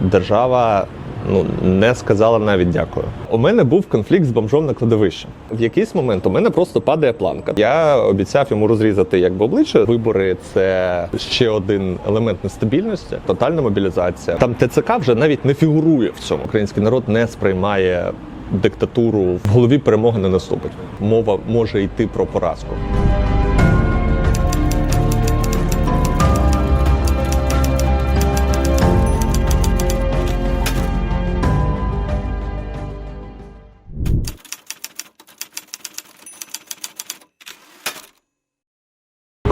Держава ну не сказала навіть дякую. У мене був конфлікт з бомжом на кладовищі. В якийсь момент у мене просто падає планка. Я обіцяв йому розрізати якби обличчя. Вибори це ще один елемент нестабільності, тотальна мобілізація. Там ТЦК вже навіть не фігурує в цьому. Український народ не сприймає диктатуру в голові перемоги не наступить. Мова може йти про поразку.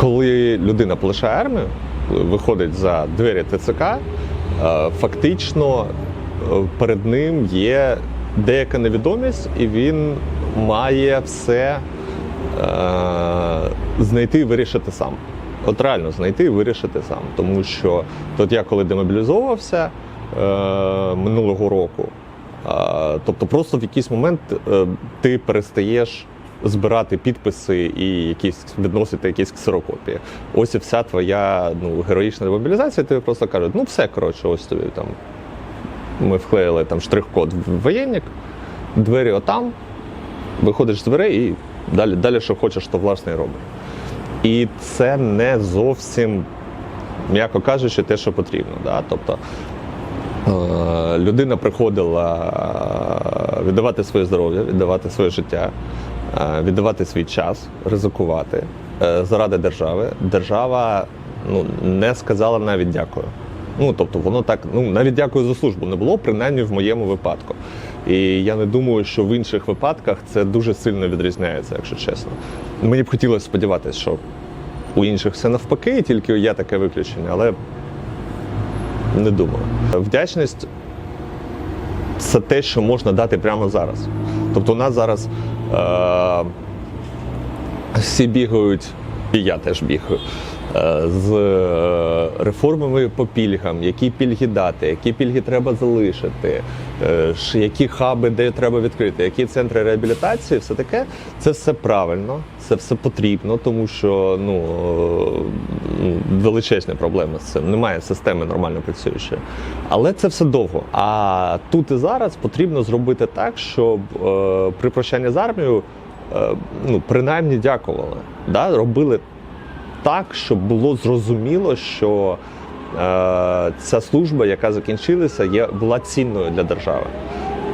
Коли людина полишає армію, виходить за двері ТЦК, е, фактично е, перед ним є деяка невідомість, і він має все е, знайти і вирішити сам. От реально знайти і вирішити сам. Тому що от я коли демобілізовувався минулого року, тобто просто в якийсь момент ти перестаєш збирати підписи і якісь відносити якісь ксерокопії. Ось і вся твоя ну, героїчна демобілізація, тобі просто кажуть, ну все коротше, ось тобі там. Ми вклеїли там штрих-код в воєнник, двері отам, виходиш з дверей і далі, далі що хочеш, то власне і робиш. І це не зовсім, м'яко кажучи, те, що потрібно. Да? Тобто е, людина приходила е, віддавати своє здоров'я, віддавати своє життя, віддавати свій час, ризикувати е, заради держави. Держава ну, не сказала навіть дякую. Ну, тобто, воно так, ну навіть дякую за службу не було, принаймні в моєму випадку. І я не думаю, що в інших випадках це дуже сильно відрізняється, якщо чесно. Мені б хотілося сподіватися, що у інших все навпаки, тільки я таке виключення, але не думаю. Вдячність це те, що можна дати прямо зараз. Тобто, у нас зараз е- всі бігають, і я теж бігаю. Е, З е, реформами по пільгам, які пільги дати, які пільги треба залишити, е, які хаби де треба відкрити, які центри реабілітації, все таке, це все правильно, це все потрібно, тому що ну, величезні проблеми з цим. Немає системи нормально працюючої. Але це все довго. А тут і зараз потрібно зробити так, щоб при прощанні з армією ну, принаймні дякували. Да? Робили так, щоб було зрозуміло, що е, ця служба, яка закінчилася, є, була цінною для держави.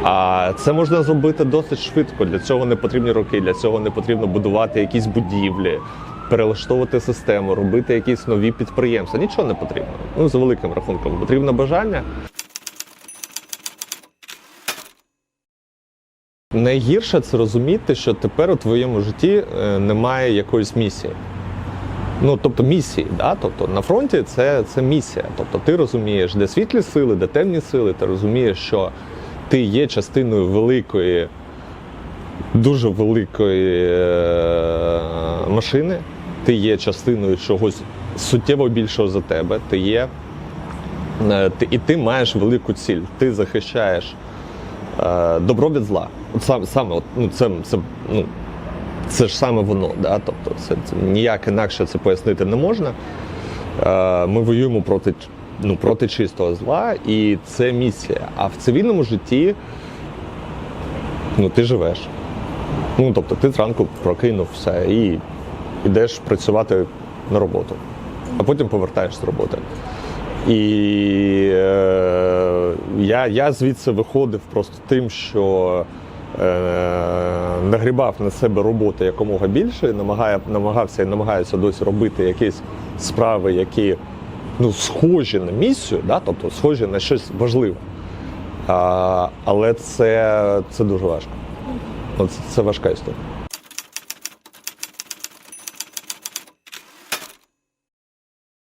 А це можна зробити досить швидко. Для цього не потрібні роки, для цього не потрібно будувати якісь будівлі, перелаштовувати систему, робити якісь нові підприємства. Нічого не потрібно. Ну, за великим рахунком. Потрібно бажання. Найгірше це розуміти, що тепер у твоєму житті е, немає якоїсь місії. Ну, тобто місії, да? тобто на фронті це, це місія. Тобто ти розумієш, де світлі сили, де темні сили, ти розумієш, що ти є частиною великої, дуже великої е, машини, ти є частиною чогось суттєво більшого за тебе, ти є. е, ти, і ти маєш велику ціль. Ти захищаєш е, добро від зла. От сам, саме, от, ну, це, це, ну, це ж саме воно. Да? Тобто це, це ніяк інакше це пояснити не можна. Е, ми воюємо проти, ну, проти чистого зла, і це місія. А в цивільному житті ну, ти живеш. Ну, тобто ти зранку прокинув все і йдеш працювати на роботу, а потім повертаєшся з роботи. І е, я, я звідси виходив просто тим, що нагрібав на себе роботи якомога більше, намагає, намагався і намагаюся досі робити якісь справи, які ну, схожі на місію, да? тобто схожі на щось важливе. А, але це, це дуже важко. Ну, Це, це важка історія.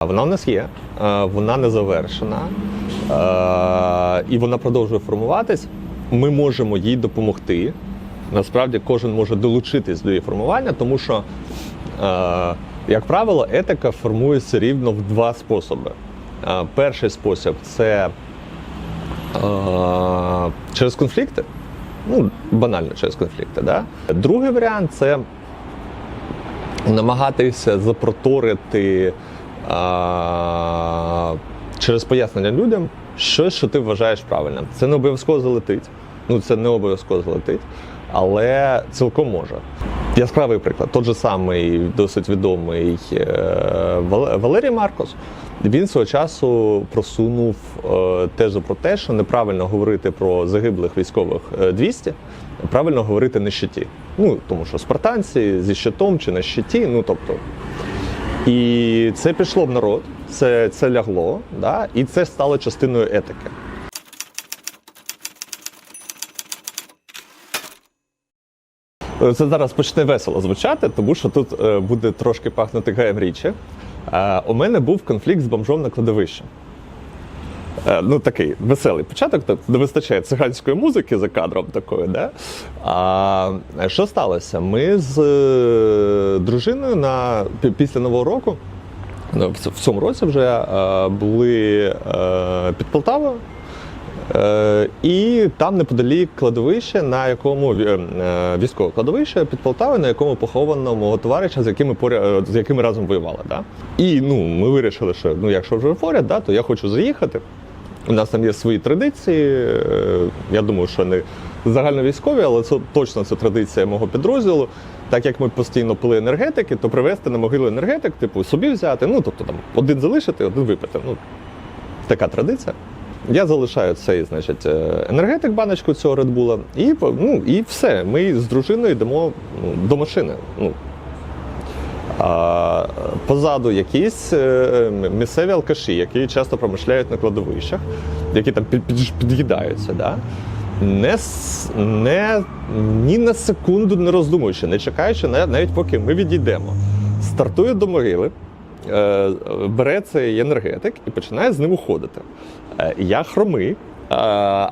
Вона в нас є, е, вона не завершена, е, і вона продовжує формуватись. Ми можемо їй допомогти. Насправді кожен може долучитись до її формування, тому що, е, як правило, етика формується рівно в два способи. Е, Перший спосіб це е, через конфлікти. Ну, банально через конфлікти. Да? Другий варіант це намагатися запроторити а, через пояснення людям щось, що ти вважаєш правильним. Це не обов'язково залетить. Ну, це не обов'язково залетить, але цілком може. Яскравий приклад, той же самий досить відомий е, Валерій Маркос. Він свого часу просунув е, тезу про те, що неправильно говорити про загиблих військових е, 200, правильно говорити на щиті. Ну тому що спартанці зі щитом чи на щиті, ну тобто. І це пішло в народ, це, це лягло, да, і це стало частиною етики. Це зараз почне весело звучати, тому що тут е, буде трошки пахнути гаєм річі. У мене був конфлікт з бомжом на кладовищі. Е, Ну, такий веселий початок, так не вистачає циганської музики за кадром такої, да? А що сталося? Ми з е, дружиною на після Нового року, ну, в цьому році вже були під Полтавою. Е, і там неподалік кладовище, на якому е, е, військове кладовище під Полтавою, на якому поховано мого товариша, з якими поря... з якими разом воювали. Да? І ну, ми вирішили, що ну, якщо вже поряд, да, то я хочу заїхати. У нас там є свої традиції. е, Я думаю, що не загальновійськові, але це точно це традиція мого підрозділу. Так як ми постійно пили енергетики, то привезти на могилу енергетик, типу, собі взяти. Ну, тобто там один залишити, один випити. Ну, така традиція. Я залишаю цей, значить, е, енергетик, баночку цього Red Bull, і, ну, і все. Ми з дружиною йдемо ну, до машини. Ну, а, позаду якісь е, місцеві алкаші, які часто промишляють на кладовищах, які там під, під, під'їдаються. Да? Не, не, ні на секунду не роздумуючи, не чекаючи, на- навіть поки ми відійдемо. Стартує до могили, бере цей енергетик і починає з ним уходити. Е, Я хромий, е,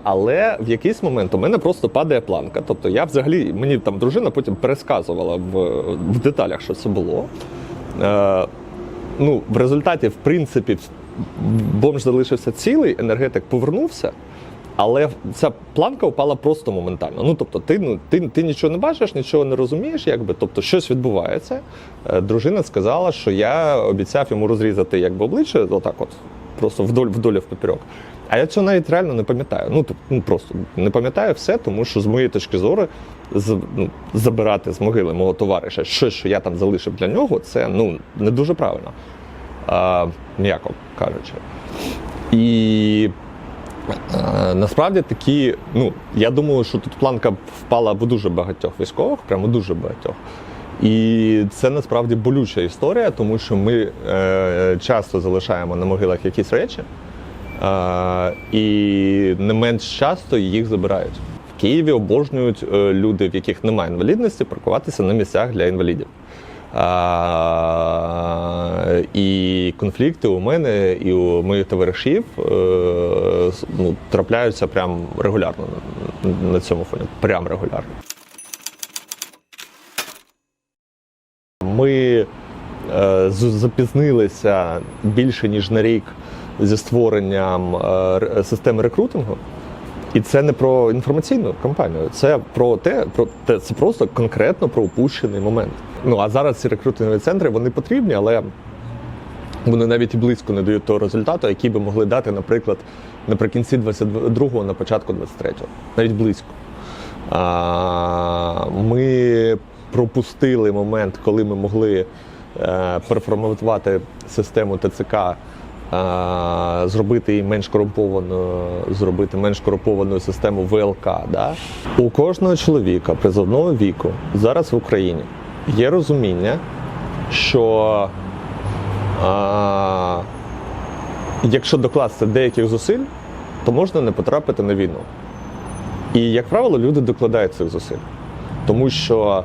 але в якийсь момент у мене просто падає планка. Тобто я взагалі, мені там дружина потім пересказувала в, в деталях, що це було. Е, Ну, в результаті, в принципі, бомж залишився цілий, енергетик повернувся. Але ця планка впала просто моментально. Ну тобто, ти ну ти, ти нічого не бачиш, нічого не розумієш, якби тобто щось відбувається. Е, Дружина сказала, що я обіцяв йому розрізати якби обличчя, отак, от просто вдоль вдоль в поперек. А я цього навіть реально не пам'ятаю. Ну тобто, ну просто не пам'ятаю все, тому що з моєї точки зору з, ну, забирати з могили мого товариша щось, що я там залишив для нього, це ну не дуже правильно, а, м'яко кажучи. І Насправді такі, ну я думаю, що тут планка впала в дуже багатьох військових, прямо дуже багатьох. І це насправді болюча історія, тому що ми е, часто залишаємо на могилах якісь речі, е, і не менш часто їх забирають. В Києві обожнюють е, люди, в яких немає інвалідності, паркуватися на місцях для інвалідів. А, і конфлікти у мене і у моїх товаришів е, ну, трапляються прям регулярно на- цьому фоні. Прям регулярно. Ми е, запізнилися більше ніж на рік зі створенням е, системи рекрутингу. І це не про інформаційну кампанію, це про те, про те, це просто конкретно про упущений момент. Ну а зараз ці рекрутингові центри вони потрібні, але вони навіть і близько не дають того результату, який би могли дати, наприклад, наприкінці 22-го, на початку 23-го. Навіть близько. А, ми пропустили момент, коли ми могли е, переформатувати систему ТЦК, е, зробити її менш корумпованою, зробити менш корумпованою систему ВЛК. Да? У кожного чоловіка призовного віку зараз в Україні є розуміння, що а, якщо докласти деяких зусиль, то можна не потрапити на війну. І, як правило, люди докладають цих зусиль. Тому що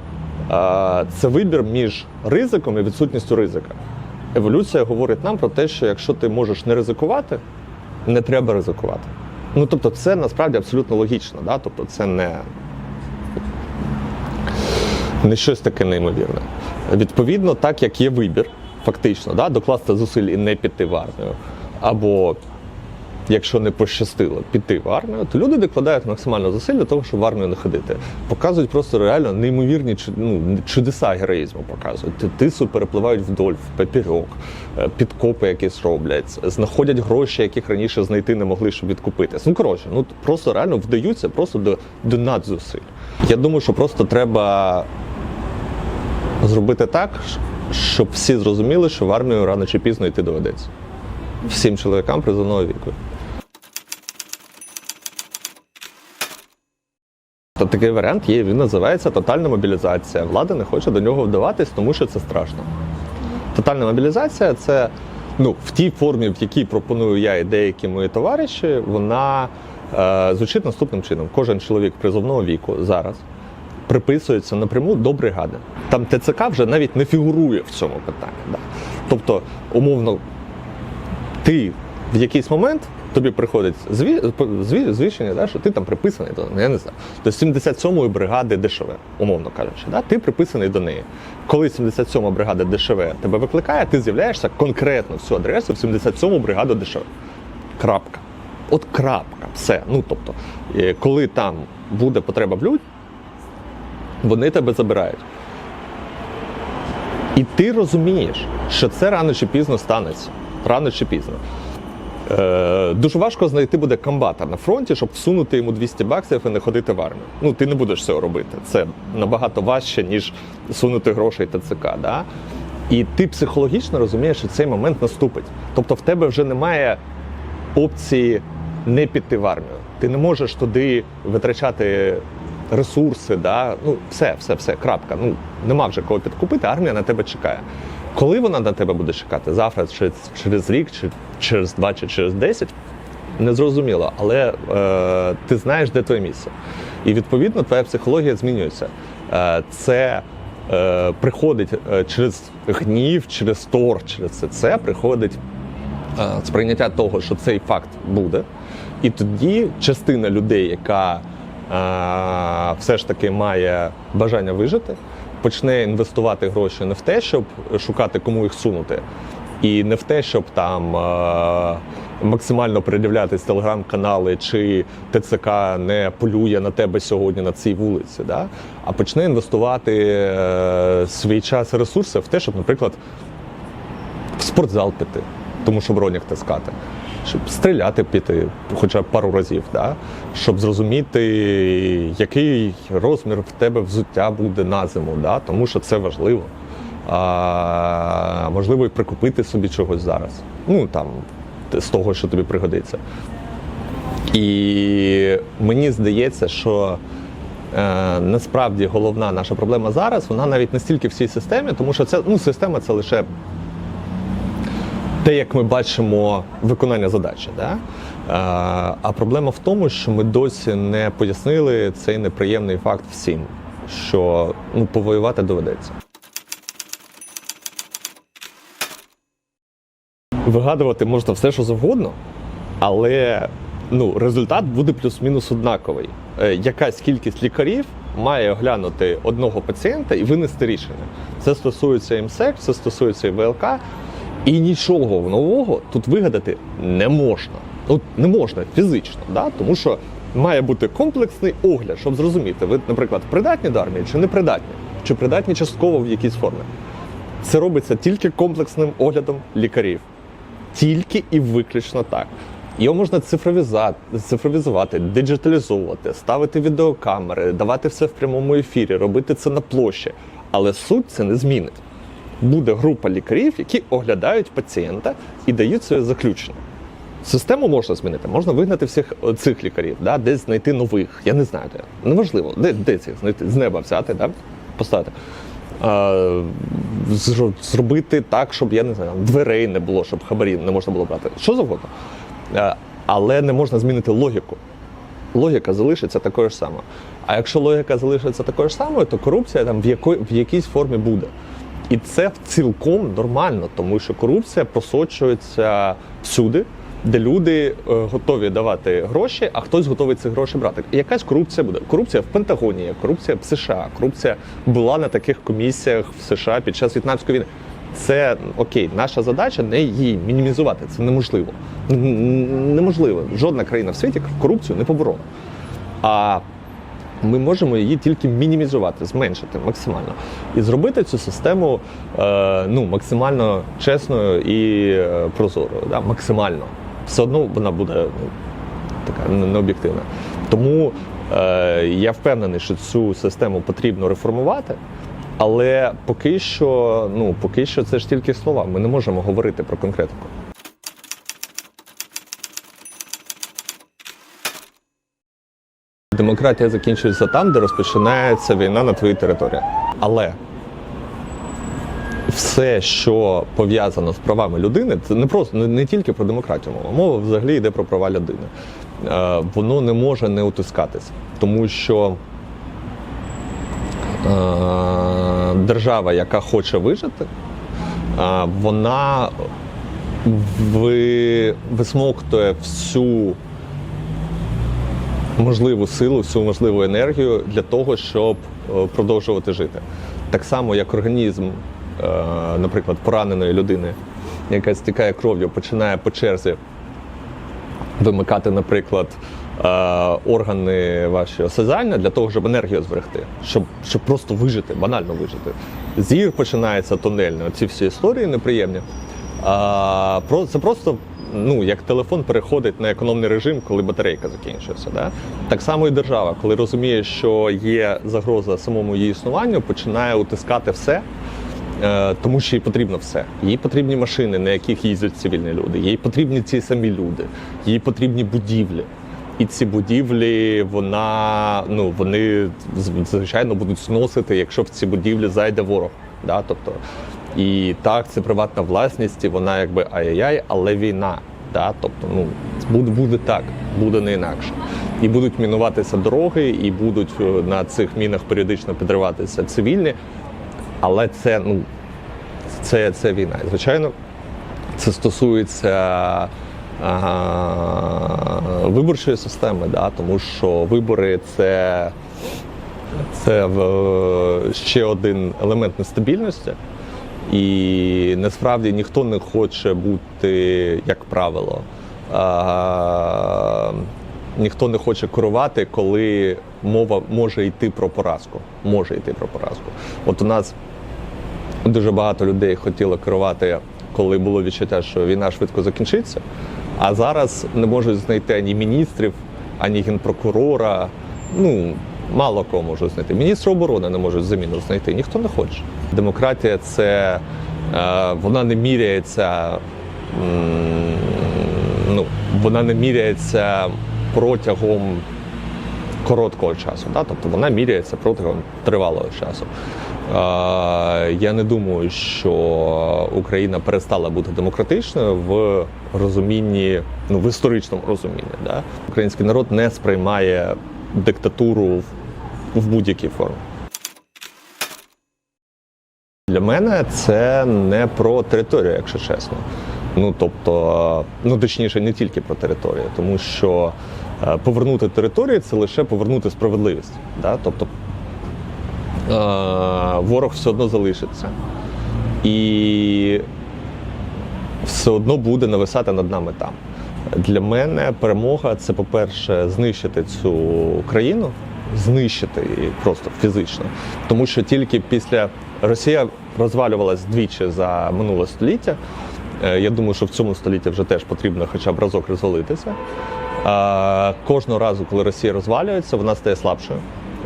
а, це вибір між ризиком і відсутністю ризика. Еволюція говорить нам про те, що якщо ти можеш не ризикувати, не треба ризикувати. Ну тобто, це насправді абсолютно логічно. Да? Тобто, це не, не щось таке неймовірне. Відповідно, так як є вибір, фактично, да? докласти зусиль і не піти в армію, або якщо не пощастило піти в армію, то люди докладають максимально зусиль для того, щоб в армію не ходити. Показують просто реально неймовірні ну, чудеса героїзму. Показують. Тису перепливають вдоль, в поперек, е, підкопи якісь роблять, знаходять гроші, яких раніше знайти не могли, щоб відкупитись. Ну коротше, ну просто реально вдаються просто до, до надзусиль. Я думаю, що просто треба зробити так, щоб всі зрозуміли, що в армію рано чи пізно йти доведеться. Всім чоловікам призовного віку. То такий варіант є, він називається тотальна мобілізація. Влада не хоче до нього вдаватись, тому що це страшно. Тотальна мобілізація це ну, в тій формі, в якій пропоную я і деякі мої товариші, вона е, звучить наступним чином. Кожен чоловік призовного віку зараз приписується напряму до бригади. Там ТЦК вже навіть не фігурує в цьому питанні. Да. Тобто, умовно, ти в якийсь момент тобі приходить зві, зві, звіщення, да, що ти там приписаний до я не знаю, до 77-ї бригади ДШВ, умовно кажучи, да, ти приписаний до неї. Коли 77-ма бригада ДШВ тебе викликає, ти з'являєшся конкретно в цю адресу в 77-му бригаду ДШВ. Крапка. От крапка. Все. Ну тобто, е, коли там буде потреба в людь, вони тебе забирають. І ти розумієш, що це рано чи пізно станеться. Рано чи пізно. Е, дуже важко знайти буде комбата на фронті, щоб всунути йому 200 баксів і не ходити в армію. Ну, ти не будеш цього робити. Це набагато важче, ніж сунути грошей ТЦК. Да? І ти психологічно розумієш, що цей момент наступить. Тобто в тебе вже немає опції не піти в армію. Ти не можеш туди витрачати ресурси, да? ну все, все, все, крапка. Ну нема вже кого підкупити, армія на тебе чекає. Коли вона на тебе буде чекати? Завтра, чи через рік, чи через два, чи через десять? Незрозуміло, але е, ти знаєш, де твоє місце. І відповідно твоя психологія змінюється. Е, це е, приходить е, через гнів, через тор, через це, це приходить е, сприйняття того, що цей факт буде. І тоді частина людей, яка все ж таки має бажання вижити, почне інвестувати гроші не в те, щоб шукати кому їх сунути, і не в те, щоб там максимально передивлятись телеграм-канали, чи ТЦК не полює на тебе сьогодні на цій вулиці, да? а почне інвестувати е, свій час і ресурси в те, щоб, наприклад, в спортзал піти, тому що бронях таскати. Щоб стріляти піти хоча б пару разів, да? щоб зрозуміти, який розмір в тебе взуття буде на зиму, да? тому що це важливо. А, можливо, і прикупити собі чогось зараз. Ну там з того, що тобі пригодиться. І мені здається, що е, насправді головна наша проблема зараз, вона навіть не стільки в цій системі, тому що це ну, система це лише те, як ми бачимо виконання задачі. Да? Е, А проблема в тому, що ми досі не пояснили цей неприємний факт всім, що ну, повоювати доведеться. Вигадувати можна все, що завгодно, але ну, результат буде плюс-мінус однаковий. Е, Якась кількість лікарів має оглянути одного пацієнта і винести рішення. Це стосується МСЕК, це стосується і ВЛК. І нічого нового тут вигадати не можна. Ну, не можна фізично, да? тому що має бути комплексний огляд, щоб зрозуміти, ви, наприклад, придатні до армії чи не придатні, чи придатні частково в якійсь формі. Це робиться тільки комплексним оглядом лікарів. Тільки і виключно так. Його можна цифровізувати, диджиталізовувати, ставити відеокамери, давати все в прямому ефірі, робити це на площі. Але суть це не змінить. Буде група лікарів, які оглядають пацієнта і дають своє заключення. Систему можна змінити, можна вигнати всіх цих лікарів, да, десь знайти нових. Я не знаю, де. Неважливо, де, де цих знайти, з неба взяти, да, поставити. А, зро- зробити так, щоб я не знаю, дверей не було, щоб хабарів не можна було брати. Що завгодно. А, але не можна змінити логіку. Логіка залишиться такою ж самою. А якщо логіка залишиться такою ж самою, то корупція там в, яко, в якійсь формі буде. І це цілком нормально, тому що корупція просочується всюди, де люди е, готові давати гроші, а хтось готовий ці гроші брати. І якась корупція буде. Корупція в Пентагоні, корупція в США, корупція була на таких комісіях в США під час в'єтнамської війни. Це окей, наша задача не її мінімізувати. Це неможливо. Неможливо. Жодна країна в світі корупцію не поборола. А ми можемо її тільки мінімізувати, зменшити максимально і зробити цю систему е, ну, максимально чесною і е, прозорою. Да? Максимально. Все одно вона буде ну, така необ'єктивна. Тому е, я впевнений, що цю систему потрібно реформувати. Але поки що, ну поки що це ж тільки слова. Ми не можемо говорити про конкретику. Демократія закінчується там, де розпочинається війна на твоїй території. Але все, що пов'язано з правами людини, це не просто не, не тільки про демократію мова. Мова взагалі йде про права людини. Е, воно не може не утискатись, тому що е, держава, яка хоче вижити, е, вона ви, висмоктує всю можливу силу, всю можливу енергію для того, щоб е, продовжувати жити. Так само, як організм, е, наприклад, пораненої людини, яка стікає кров'ю, починає по черзі вимикати, наприклад, е, органи ваші осязання для того, щоб енергію зберегти, щоб, щоб просто вижити, банально вижити. Зір починається тунельно, ці всі історії неприємні. Це просто ну, як телефон переходить на економний режим, коли батарейка закінчується. Да? Так само і держава, коли розуміє, що є загроза самому її існуванню, починає утискати все. Е, Тому що їй потрібно все. Їй потрібні машини, на яких їздять цивільні люди. Їй потрібні ці самі люди, їй потрібні будівлі. І ці будівлі вона ну вони звичайно будуть зносити, якщо в ці будівлі зайде ворог. Да? Тобто, і так, це приватна власність, і вона якби ай-яй-яй, але війна. Да? Тобто, ну буде, буде так, буде не інакше. І будуть мінуватися дороги, і будуть е, на цих мінах періодично підриватися цивільні. Але це ну це, це війна. І, Звичайно, це стосується виборчої системи, да, тому що вибори це, це ще один елемент нестабільності. І насправді ніхто не хоче бути, як правило, а, ніхто не хоче керувати, коли мова може йти про поразку. Може йти про поразку. От у нас дуже багато людей хотіло керувати, коли було відчуття, що війна швидко закінчиться. А зараз не можуть знайти ані міністрів, ані генпрокурора. Ну, мало кого можуть знайти. Міністра оборони не можуть заміну знайти. Ніхто не хоче. Демократія це е, вона не міряється. Ну, вона не міряється протягом короткого часу, да? тобто вона міряється протягом тривалого часу. Е, я не думаю, що Україна перестала бути демократичною в розумінні, ну в історичному розумінні. Да? Український народ не сприймає диктатуру в, будь-якій формі. Для мене це не про територію, якщо чесно. Ну тобто, ну точніше, не тільки про територію, тому що е, повернути територію це лише повернути справедливість. Да? Тобто е, ворог все одно залишиться. І все одно буде нависати над нами там. Для мене перемога це, по-перше, знищити цю країну, знищити її просто фізично. Тому що тільки після Росія розвалювалась двічі за минуле століття. Е, Я думаю, що в цьому столітті вже теж потрібно хоча б разок розвалитися. Кожного разу, коли Росія розвалюється, вона стає слабшою,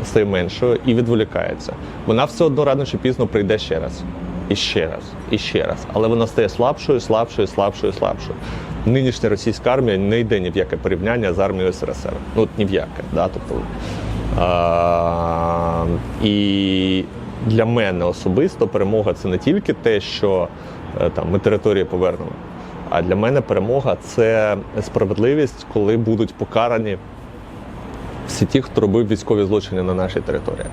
стає меншою і відволікається. Вона все одно рано чи пізно прийде ще раз. І ще раз, і ще раз. Але вона стає слабшою, слабшою, слабшою, слабшою. Нинішня російська армія не йде ні в яке порівняння з армією СРСР. Ну от ні в яке. Да? Тобто, а, і для мене особисто перемога це не тільки те, що е, там ми території повернемо. А для мене перемога це справедливість, коли будуть покарані всі ті, хто робив військові злочини на нашій території.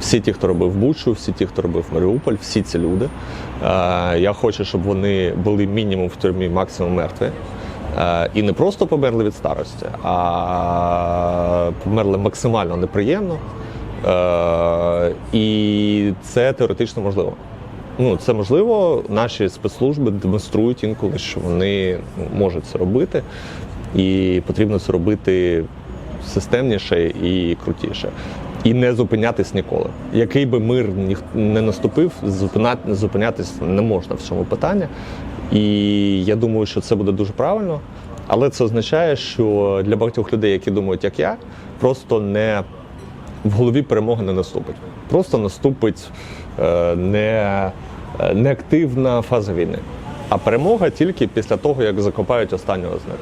Всі ті, хто робив Бучу, всі ті, хто робив Маріуполь, всі ці люди. Е, Я хочу, щоб вони були мінімум в тюрмі, максимум мертві. Е, І не просто померли від старості, а померли максимально неприємно. Е, І це теоретично можливо. ну це можливо. Наші спецслужби демонструють інколи, що вони можуть це робити, і потрібно це робити системніше і крутіше. І не зупинятись ніколи. Який би мир не наступив, зупинятись не можна в цьому питанні. І я думаю, що це буде дуже правильно. Але це означає, що для багатьох людей, які думають, як я, просто не в голові перемоги не наступить. Просто наступить е, не, е, неактивна фаза війни. А перемога тільки після того, як закопають останнього з них.